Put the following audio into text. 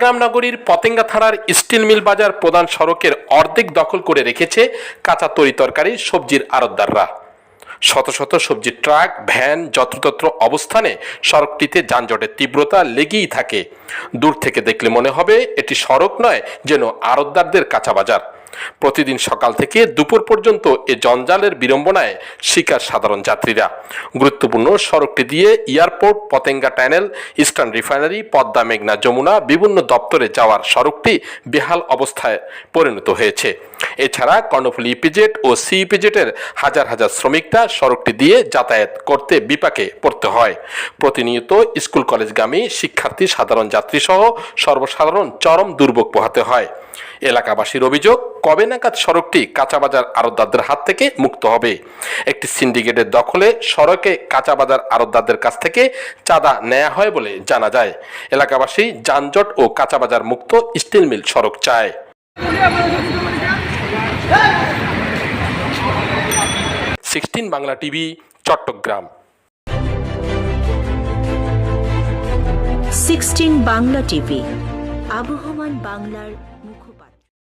চট্টগ্রাম নগরীর পতেঙ্গা থানার steel mill বাজার প্রধান সড়কের অর্ধেক দখল করে রেখেছে কাঁচা তরি তরকারি সবজির আড়তদাররা। শত শত সবজির ট্রাক, ভ্যান, যত্রতত্র অবস্থানে সড়কটিতে যানজটের তীব্রতা লেগেই থাকে। দূর থেকে দেখলে মনে হবে এটি সড়ক নয়, যেন আড়তদারদের কাঁচা বাজার। প্রতিদিন সকাল থেকে দুপুর পর্যন্ত এ জঞ্জালের বিড়ম্বনায় শিকার সাধারণ যাত্রীরা। গুরুত্বপূর্ণ সড়কটি দিয়ে airport, Patenga tunnel Eastern refinery, Padma মেঘনা যমুনা বিভিন্ন দপ্তরে যাওয়ার সড়কটি বেহাল অবস্থায় পরিণত হয়েছে। এছাড়া কর্ণফুলী ইপিজেট ও সি ইপিজেটের হাজার হাজার শ্রমিকরা সড়কটি দিয়ে যাতায়াত করতে বিপাকে পড়তে হয়। প্রতিনিয়ত স্কুল কলেজগামী শিক্ষার্থী, সাধারণ যাত্রী সহ সর্বসাধারণ চরম দুর্ভোগ পোহাতে হয়। এলাকাবাসীর অভিযোগ, কবে নাগাদ সড়কটি কাঁচাবাজার আড়তদারদের হাত থেকে মুক্ত হবে? একটি সিন্ডিকেটের দখলে সড়কে কাঁচাবাজার আড়তদারদের কাছ থেকে চাঁদা নেওয়া হয় বলে জানা যায়। এলাকাবাসী যানজট ও কাঁচাবাজার মুক্ত স্টিল মিল সড়ক চায়। Sixteen Bangla TV Chattogram. Sixteen Bangla TV আবহমান বাংলার